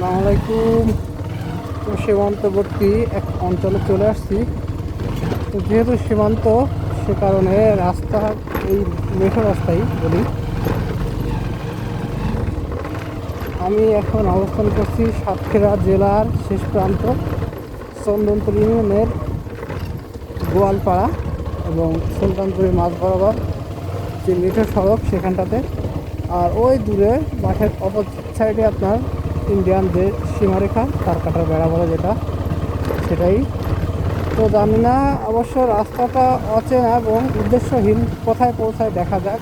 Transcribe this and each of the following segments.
আসসালামু তো সীমান্তবর্তী এক অঞ্চলে চলে আসছি। তো যেহেতু সীমান্ত, সে কারণে রাস্তা, এই মেঠো রাস্তাই বলি। আমি এখন অবস্থান করছি সাতক্ষীরা জেলার শেষ প্রান্ত, চন্দনপুর ইউনিয়নের গোয়ালপাড়া এবং সুলতানপুরের মাঝ বরাবর যে মেঠো সড়ক সেখানটাতে। আর ওই দূরে মাঠের অপর সাইডে আপনার ইন্ডিয়ান যে সীমারেখা, তার কাটার বেড়া বলে যেটা, সেটাই। তো জানি না, অবশ্য রাস্তাটা অচেনা এবং উদ্দেশ্যহীন, কোথায় পৌঁছায় দেখা যাক।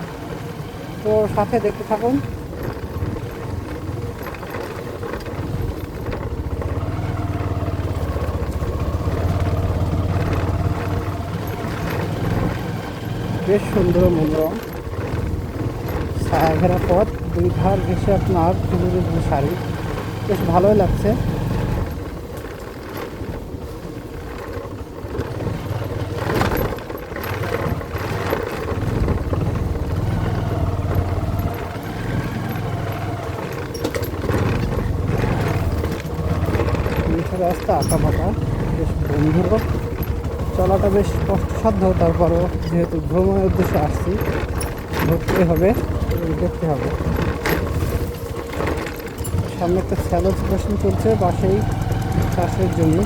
তো সাথে দেখতে থাকুন। বেশ সুন্দর মনোরম। ছায়া ঘেরা পথ, দুই ধার ঘেসে আপনার যে শাড়ি। বেশ ভালোই লাগছে। রাস্তা আঁকা ফাঁকা বেশ বন্ধুর চলাটা বেশ কষ্টসাধ্য, তারপরও যেহেতু ভ্রমণের উদ্দেশ্যে আসছি ঘুরতে হবে, দেখতে হবে। সামনে একটা স্যালো প্রশ্ন চলছে বাসেই চাষের জন্য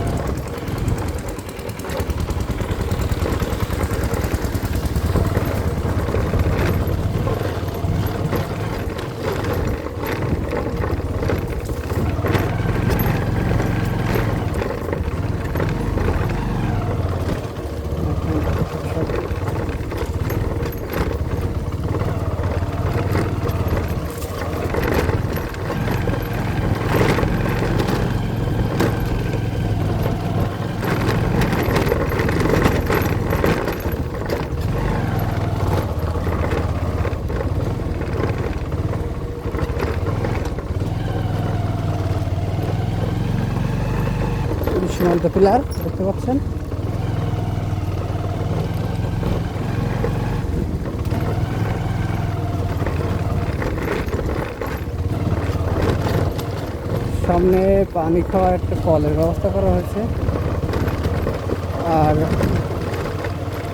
সীমান্ত পিলার দেখতে পাচ্ছেন? সামনে পানি খাওয়ার একটা কলের ব্যবস্থা করা হয়েছে। আর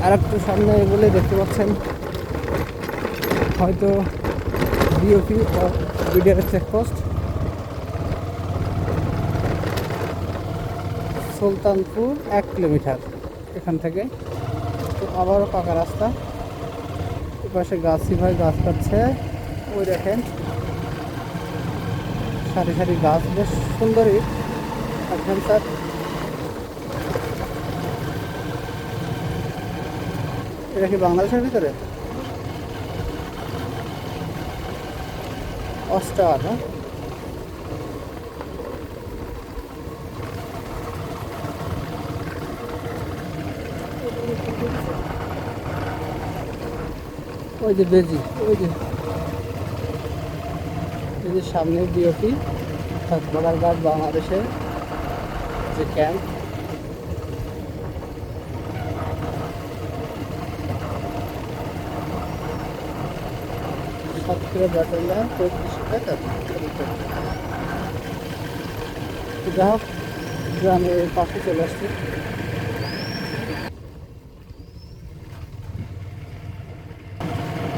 আর একটু সামনে এগুলো দেখতে পাচ্ছেন। হয়তো বিওপি বিডিআর চেকপোস্ট সুলতানপুর এক কিলোমিটার এখান থেকে। তো আবারও পাকা রাস্তা। এপাশে গাছই ভাই গাছ কাটছে ওই দেখেন, সারি সারি গাছ। বেশ সুন্দরই। অ্যাডভেঞ্চার এটা কি বাংলাদেশের ভিতরে? অস্টার হ্যাঁ ওই যে বেজি ওই যে এই যে সামনে ডিওপি অর্থাৎ বর্ডার গার্ড বাংলাদেশের যে ক্যাম্প সাতক্ষীরা ব্যাটালিয়ান পঁয়ত্রিশ যা হোক গ্রামের পাশে চলে আসছে